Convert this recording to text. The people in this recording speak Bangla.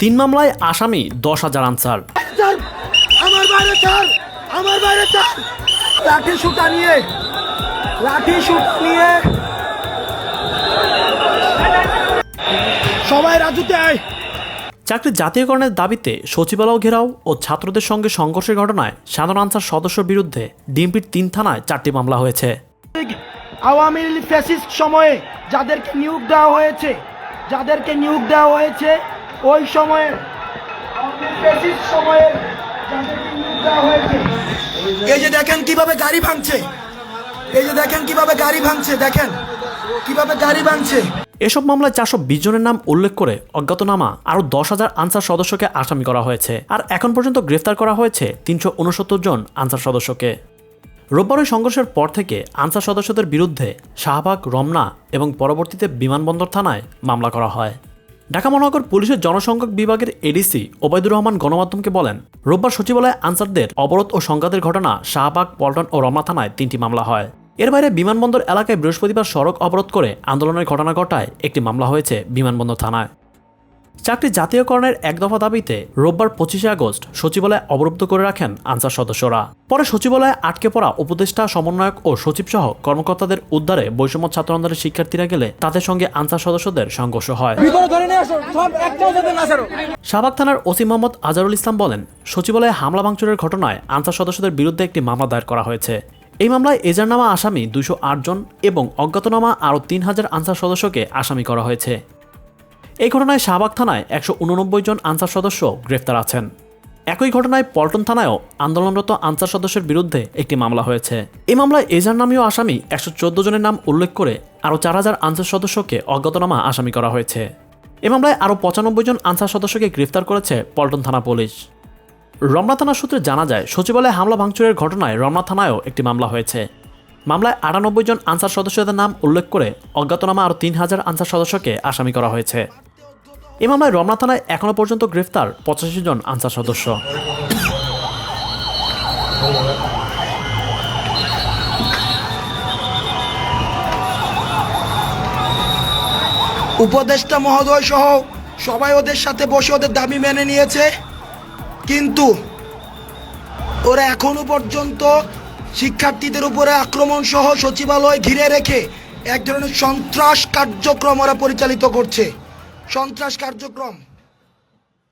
তিন মামলায় আসামি দশ হাজার আনসার। আমার বাইরে ছাড় আমার বাইরে ছাড় লাঠি সুটা নিয়ে লাঠি নিয়ে। সবাই রাজুতে আয়। চাকরি জাতীয়করণের দাবিতে সচিবালয় ঘেরাও ও ছাত্রদের সঙ্গে সংঘর্ষের ঘটনায় সাধারণ আনসার সদস্যর বিরুদ্ধে ডিএমপির তিন থানায় চারটি মামলা হয়েছে। আওয়ামী ফ্যাসিস্ট সময়ে যাদেরকে নিয়োগ দেওয়া হয়েছে যাদেরকে নিয়োগ দেওয়া হয়েছে ওই সময়ে এই যে দেখেন কীভাবে গাড়ি ভাঙছে। এই যে দেখেন কীভাবে গাড়ি ভাঙছে দেখেন কীভাবে গাড়ি ভাঙছে। এসব মামলায় চারশো বিশ জনের নাম উল্লেখ করে অজ্ঞাতনামা আরও দশ হাজার আনসার সদস্যকে আসামি করা হয়েছে। আর এখন পর্যন্ত গ্রেফতার করা হয়েছে তিনশো উনসত্তর জন আনসার সদস্যকে। রোববার ওই সংঘর্ষের পর থেকে আনসার সদস্যদের বিরুদ্ধে শাহবাগ রমনা এবং পরবর্তীতে বিমানবন্দর থানায় মামলা করা হয়। ঢাকা মহানগর পুলিশের জনসংখ্যক বিভাগের এডিসি ওবায়দুর রহমান গণমাধ্যমকে বলেন, রোববার সচিবালয়ে আনসারদের অবরোধ ও সংঘাতের ঘটনা শাহবাগ, পল্টন ও রমনা থানায় তিনটি মামলা হয়। এর বাইরে বিমানবন্দর এলাকায় বৃহস্পতিবার সড়ক অবরোধ করে আন্দোলনের ঘটনা ঘটায় একটি মামলা হয়েছে বিমানবন্দর থানায়। চাকরি জাতীয়করণের এক দফা দাবিতে রোববার পঁচিশে আগস্ট সচিবালয় অবরুদ্ধ করে রাখেন আনসার সদস্যরা। পরে সচিবালয়ে আটকে পড়া উপদেষ্টা সমন্বয়ক ও সচিব সহ কর্মকর্তাদের উদ্ধারে বৈষম্য ছাত্র আন্দোলনের শিক্ষার্থীরা গেলে তাদের সঙ্গে আনসার সদস্যদের সংঘর্ষ হয়। শাহবাগ থানার ওসি মোহাম্মদ আজারুল ইসলাম বলেন সচিবালয়ে হামলা ভাঙচুরের ঘটনায় আনসার সদস্যদের বিরুদ্ধে একটি মামলা দায়ের করা হয়েছে। এই মামলায় এজারনামা আসামি দুশো জন এবং অজ্ঞাতনামা আরও তিন হাজার আনসার সদস্যকে আসামি করা হয়েছে। এই ঘটনায় শাহবাগ থানায় একশো উননব্বই জন আনসার সদস্য গ্রেফতার আছেন। একই ঘটনায় পল্টন থানায়ও আন্দোলনরত আনসার সদস্যের বিরুদ্ধে একটি মামলা হয়েছে। এই মামলায় এজার নামীয় আসামি একশো চোদ্দ জনের নাম উল্লেখ করে আরও চার হাজার আনসার সদস্যকে অজ্ঞাতনামা আসামি করা হয়েছে। এ মামলায় আরও পঁচানব্বই জন আনসার সদস্যকে গ্রেফতার করেছে পল্টন থানা পুলিশ। রমনা থানা সূত্রে জানা যায়, সচিবালয়ে হামলা ভাঙচুরের ঘটনায় রমনা থানায়ও একটি মামলা হয়েছে। মামলায় আটানব্বই জন আনসার সদস্যদের নাম উল্লেখ করে অজ্ঞাতনামা আরও তিন হাজার আনসার সদস্যকে আসামি করা হয়েছে। এই মামলায় রমনা থানায় এখনও পর্যন্ত গ্রেফতার পঁচাশি জন আনসার সদস্য। উপদেষ্টা মহোদয় সহ সবাই ওদের সাথে বসে ওদের দাবি মেনে নিয়েছে। কিন্তু ওরা এখনও পর্যন্ত শিক্ষার্থীদের উপরে আক্রমণ সহ সচিবালয় ঘিরে রেখে এক ধরনের সন্ত্রাস কার্যক্রম ওরা পরিচালিত করছে। সন্ত্রাস কার্যক্রম।